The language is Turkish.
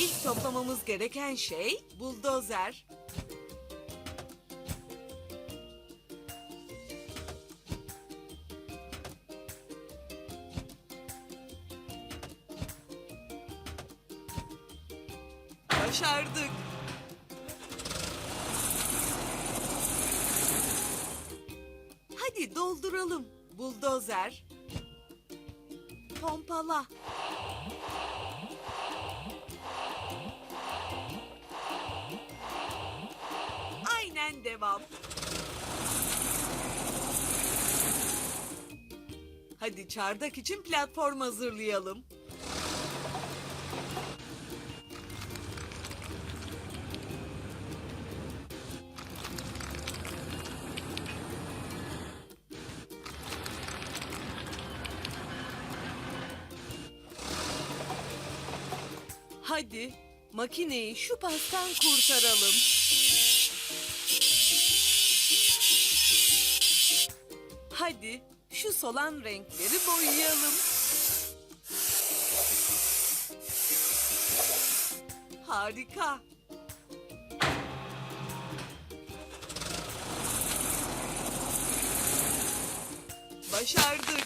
İlk toplamamız gereken şey buldozer. Başardık. Hadi dolduralım. Buldozer. Pompala. Devam. Hadi çardak için platform hazırlayalım. Hadi makineyi şu pastan kurtaralım. Hadi şu solan renkleri boyayalım. Harika. Başardık.